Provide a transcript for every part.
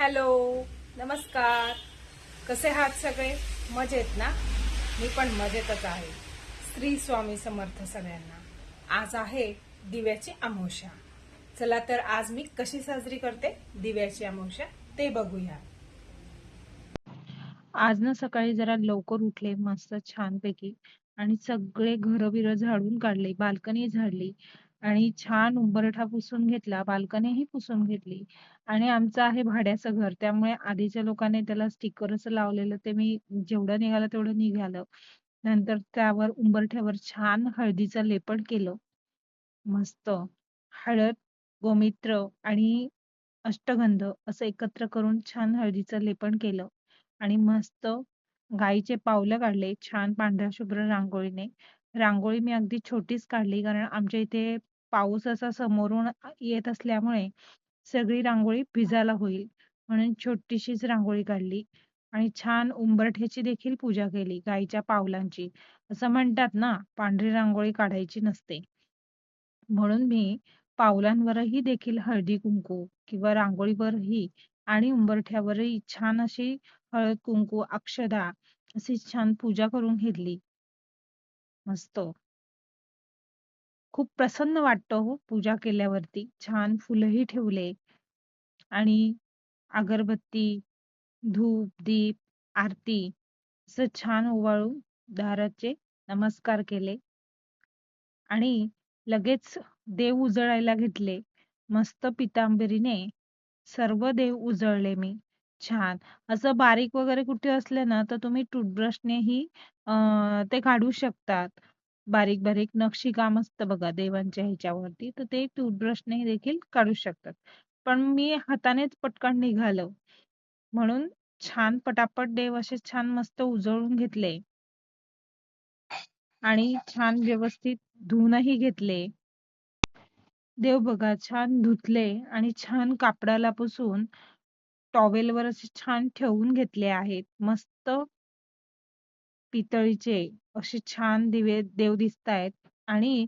Hello नमस्कार. कसे आहात सगळे? मजेत ना? मी पण मजेतच आहे. श्री स्वामी समर्थ सगळ्यांना. आज आहे दिव्याची अमावस्या चला तर आज मी कशी साजरी करते? दिव्याची अमावस्या ते बघूया. आज ना सकाळी जरा लवकर उठले मस्त छानपैकी. आणि सगळे घर बिरं झाडून काढले बाल्कनी झाडली. आणि छान उंबरठा पुसून घेतला बाल्कनीही पुसून घेतली. आणि आमचं आहे भाड्याचं घर त्यामुळे आधीच्या लोकांनी त्याला स्टिकर असं लावलेलं ते मी जेवढं निघालं तेवढं निघालं. नंतर त्यावर उंबरठ्यावर छान हळदीचं लेपन केलं. मस्त. हळद गोमित्र आणि अष्टगंध असं एकत्र करून छान हळदीचं लेपन केलं. आणि मस्त गाईचे पावलं काढले छान पांढऱ्या शुभ्र रांगोळीने. रांगोळी मी अगदी छोटीच काढली. कारण आमच्या इथे पाऊस असा समोरून येत असल्यामुळे सगळी रांगोळी भिजायला होईल. म्हणून छोटीशीच रांगोळी काढली. आणि छान उंबरठ्याची देखील पूजा केली गाईच्या पावलांची. असं म्हणतात ना पांढरी रांगोळी काढायची नसते. म्हणून मी पावलांवरही देखील हळदी कुंकू किंवा रांगोळीवरही आणि उंबरठ्यावरही छान अशी हळद कुंकू अक्षदा अशी छान पूजा करून घेतली. मस्त खूप प्रसन्न वाटतं हो पूजा केल्यावरती. छान फुलंही ठेवले. आणि अगरबत्ती धूप दीप आरती असं छान ओवाळून दाराचे नमस्कार केले. आणि लगेच देव उजळायला घेतले. मस्त पितांबरीने सर्व देव उजळले मी. छान. असं बारीक वगैरे कुठे असले ना तर तुम्ही अं ते काढू शकतात. बारीक बारीक नक्षीकाम असतं बघा देवांच्या ह्याच्यावरती तर ते टूथब्रशने देखील काढू शकतात. पण मी हातानेच पटकन निघालं. म्हणून छान पटापट देव असे छान मस्त उजळून घेतले. आणि छान व्यवस्थित धुवूनही घेतले. देव बघा छान धुतले आणि छान कापडाला पुसून टॉवेलवर असे छान ठेवून घेतले आहेत. मस्त पितळीचे असे छान दिवे देव दिसतायत. आणि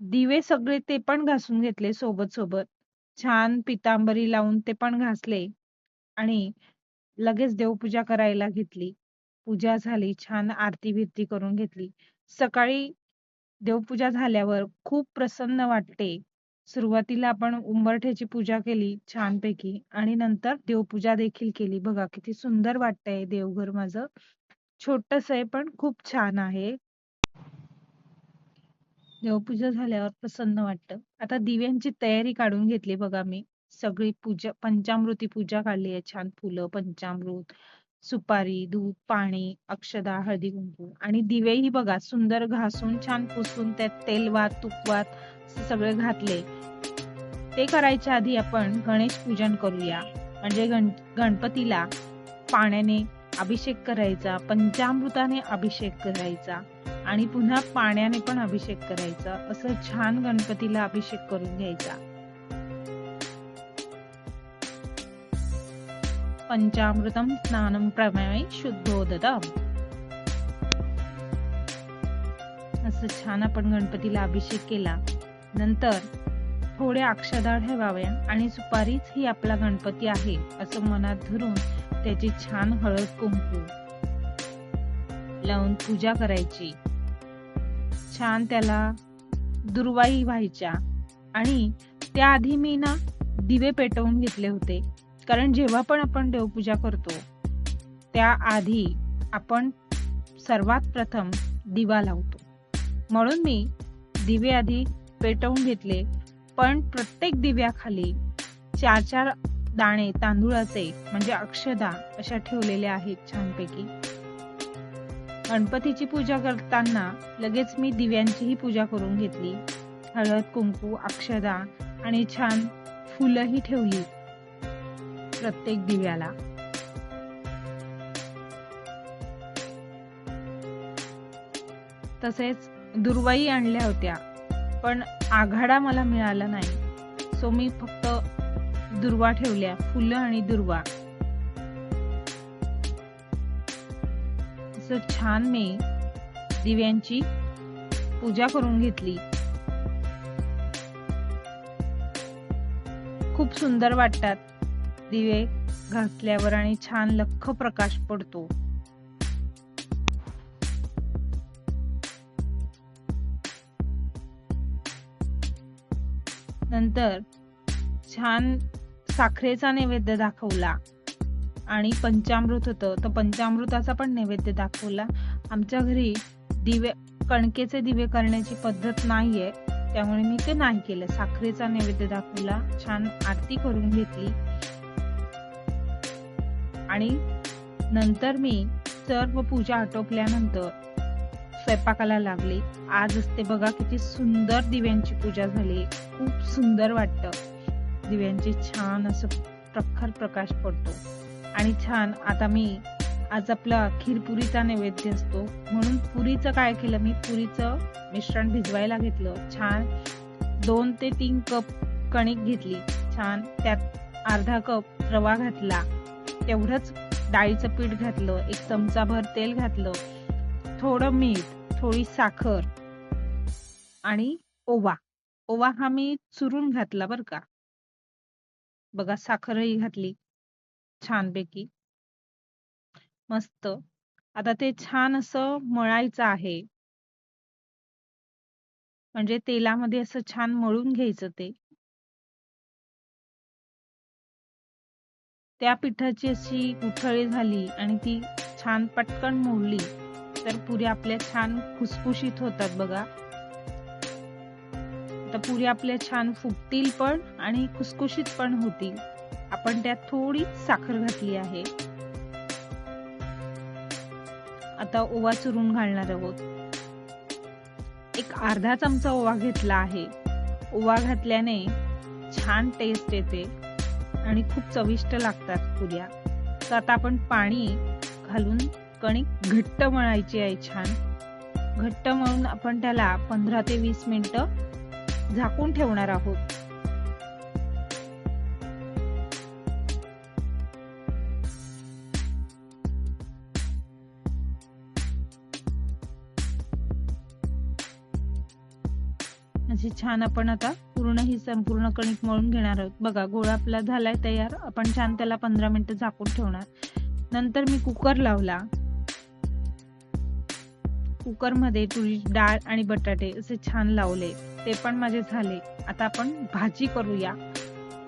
दिवे सगळे ते पण घासून घेतले सोबत सोबत. छान पितांबरी लावून ते पण घासले. आणि लगेच देवपूजा करायला घेतली. पूजा झाली छान आरती बिरती करून घेतली. सकाळी देवपूजा झाल्यावर खूप प्रसन्न वाटते. सुरुवातीला आपण उंबरठ्याची पूजा केली छानपैकी. आणि नंतर देवपूजा देखील केली. बघा किती सुंदर वाटतंय देवघर माझं. छोटस आहे पण खूप छान आहे. देवपूजा झाल्यावर प्रसन्न वाटत. आता दिव्यांची तयारी काढून घेतली बघा मी. सगळी पूजा पंचामृती पूजा काढली आहे. छान फुलं पंचामृत सुपारी दूध पाणी अक्षदा हळदी कुंकू. आणि दिवेही बघा सुंदर घासून छान पुसून त्यात तेलवात तुपवात सगळे घातले ते करायच्या आधी आपण गणेश पूजन करूया. म्हणजे गण गणपतीला पाण्याने अभिषेक करायचा पंचामृताने अभिषेक करायचा आणि पुन्हा पाण्याने पण अभिषेक करायचा. असं छान गणपतीला अभिषेक करून घ्यायचा. पंचामृतम स्नानम प्रमेय शुद्धोदतम असं छान आपण गणपतीला अभिषेक केला. नंतर थोड्या अक्षदा ठेवाव्या आणि सुपारीच ही आपला गणपती आहे असं मनात धरून त्याची छान हळद कुंकू. लावून पूजा करायची. छान त्याला दुर्वाई व्हायच्या. आणि त्याआधी मी ना दिवे पेटवून घेतले होते. कारण जेव्हा पण आपण देवपूजा करतो त्याआधी आपण सर्वात प्रथम दिवा लावतो. म्हणून मी दिवे आधी पेटवून घेतले. पण प्रत्येक दिव्याखाली चार चार दाणे तांदूळाचे म्हणजे अक्षदा अशा ठेवलेल्या आहेत छानपैकी. गणपतीची पूजा करताना लगेच मी दिव्यांचीही पूजा करून घेतली. हळद कुंकू अक्षदा आणि छान फुलंही ठेवली प्रत्येक दिव्याला. तसेच दुर्वाई आणल्या होत्या पण आघाडा मला मिळाला नाही. सो मी फक्त दुर्वा ठेवल्या फुलं आणि दुर्वा. छान मी दिव्यांची पूजा करून घेतली. खूप सुंदर वाटतात दिवे घातल्यावर आणि छान लख्ख प्रकाश पडतो. नंतर छान साखरेचा नैवेद्य दाखवला आणि पंचामृत होतं. तर पंचामृताचा पण नैवेद्य दाखवला. आमच्या घरी दिवे कणकेचे दिवे करण्याची पद्धत नाहीये. त्यामुळे मी ते नाही केलं. साखरेचा नैवेद्य दाखवला. छान आरती करून घेतली. आणि नंतर मी सर्व पूजा आटोपल्यानंतर स्वयंपाकाला लागली. आज असते बघा किती सुंदर दिव्यांची पूजा झाली. खूप सुंदर वाटतं. दिव्यांचे छान असं प्रखर प्रकाश पडतो. आणि छान आता मी आज आपला खीरपुरीचा नैवेद्य असतो. म्हणून पुरीचं काय केलं? मी पुरीचं मिश्रण भिजवायला घेतलं. छान दोन ते तीन कप कणिक घेतली. छान त्यात अर्धा कप रवा घातला. तेवढंच डाळीचं पीठ घातलं. एक चमचाभर तेल घातलं. थोडं मीठ थोडी साखर आणि ओवा. ओवा हा मी चुरून घातला बरं का. बघा साखरही घातली छानपैकी. मस्त. आता ते छान असं मळायचं आहे. म्हणजे तेलामध्ये असं छान मळून घ्यायचं ते. त्या पिठाची अशी उथळी झाली आणि ती छान पटकन मोडली तर पुऱ्या आपल्या छान खुसखुशीत होतात बघा. तर पुरी आपल्या छान फुगतील पण आणि खुसखुशीत पण होतील. आपण त्यात थोडी साखर घातली आहे. आता ओवा चुरून घालणार आहोत. एक अर्धा चमचा ओवा घेतला आहे. ओवा घातल्याने छान टेस्ट येते आणि खूप चविष्ट लागतात पुऱ्या. तर आता आपण पाणी घालून कणिक घट्ट मळायची आहे छान. घट्ट मळून आपण त्याला पंधरा ते वीस मिनटं झाकून ठेवणार आहोत. अशी छान आपण आता पूर्ण ही संपूर्ण कणिक मळून घेणार आहोत. बघा गोळा आपला झालाय तयार. आपण छान त्याला पंधरा मिनिटं झाकून ठेवणार. नंतर मी कुकर लावला. कुकरमध्ये तुरी डाळ आणि बटाटे असे छान लावले. ते पण माझे झाले. आता आपण भाजी करूया.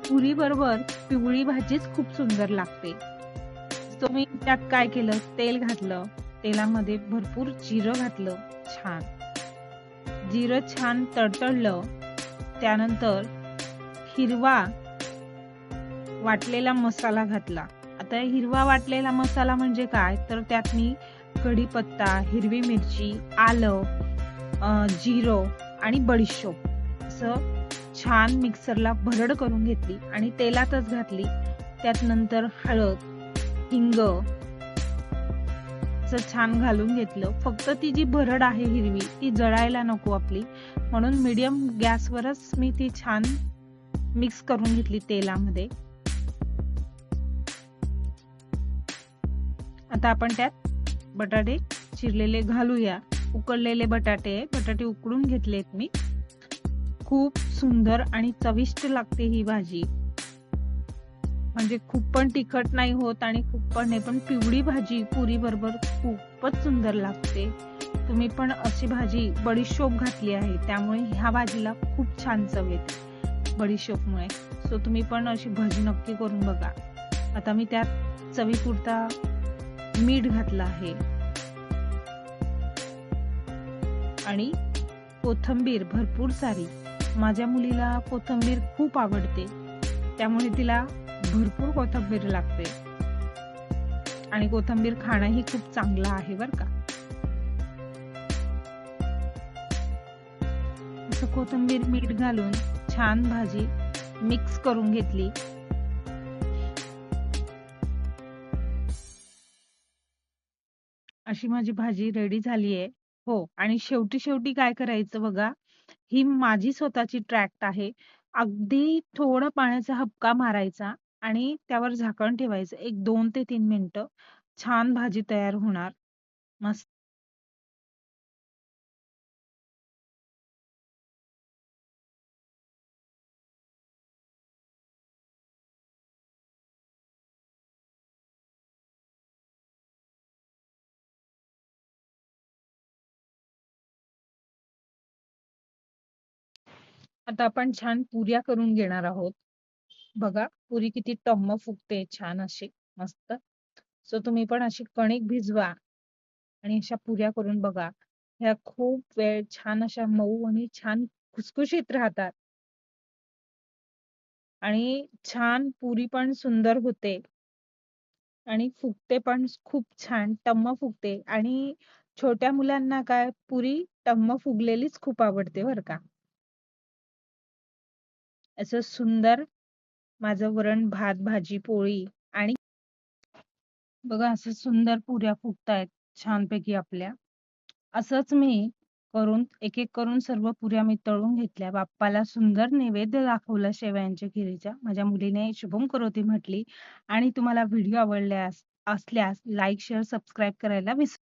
पुरी बरोबर पिवळी भाजीच खूप सुंदर लागते. तुम्ही मी त्यात काय केलं? तेल घातलं. तेलामध्ये भरपूर जिरं घातलं. छान. जिरं छान तडतडलं. त्यानंतर हिरवा वाटलेला मसाला घातला. आता हिरवा वाटलेला मसाला म्हणजे काय? तर त्यात मी कढीपत्ता हिरवी मिरची आलं जिरं आणि बडीशोप. असं छान मिक्सरला भरड करून घेतली आणि तेलातच घातली. त्यात नंतर हळद हिंग छान घालून घेतलं. फक्त ती जी भरड आहे हिरवी ती जळायला नको आपली. म्हणून मीडियम गॅसवरच मी ती छान मिक्स करून घेतली तेलामध्ये. आता आपण त्यात बटाटे चिरलेले घालूया. उकडलेले बटाटे बटाटे उकडून घेतलेत मी. खूप सुंदर आणि चविष्ट लागते ही भाजी. म्हणजे खूप पण तिखट नाही होत आणि खूप पण नाही पण पिवळी भाजी पुरी बरोबर खूपच सुंदर लागते. तुम्ही पण अशी भाजी बडीशोप घातली आहे त्यामुळे ह्या भाजीला खूप छान चव येते बडीशोपमुळे. सो तुम्ही पण अशी भाजी नक्की करून बघा. आता मी त्यात चवीपुरता मीठ घातलं आहे. आणि कोथंबीर भरपूर सारी. माझ्या मुलीला कोथंबीर खूप आवडते. त्यामुळे तिला भरपूर कोथंबीर लागते. आणि कोथंबीर खाणंही खूप चांगलं आहे बर का. असं कोथंबीर मीठ घालून छान भाजी मिक्स करून घेतली. अशी माझी भाजी रेडी झाली आहे हो आणि शेवटी शेवटी काय करायचं बघा ही माझी स्वतःची ट्रॅक्ट आहे. अगदी थोडं पाण्याचा हबका मारायचा आणि त्यावर झाकण ठेवायचं. एक दोन ते तीन मिनिटं छान भाजी तयार होणार. मस्त. आता आपण छान पुऱ्या करून घेणार आहोत. बघा पुरी किती टम्म फुगते छान अशी मस्त. सो तुम्ही पण अशी कणिक भिजवा आणि अशा पुऱ्या करून बघा. ह्या खूप वेळ छान अशा मऊ आणि छान खुसखुशीत राहतात. आणि छान पुरी पण सुंदर होते. आणि फुगते पण खूप छान टम्म फुगते आणि छोट्या मुलांना काय पुरी टम्म फुगलेलीच खूप आवडते बर का. असं सुंदर माझं वरण, भात, भाजी, पोळी आणि बघा असं सुंदर पुऱ्या फुगतायत छानपैकी आपल्या. असंच मी करून एक-एक करून सर्व पुऱ्या मी तळून घेतल्या. बाप्पाला सुंदर नैवेद्य दाखवला शेवयांच्या खिरीच्या माझ्या मुलीने शुभम करोती म्हटली आणि तुम्हाला व्हिडिओ आवडल्यास असल्यास लाईक, शेअर, सबस्क्राईब करायला विसरू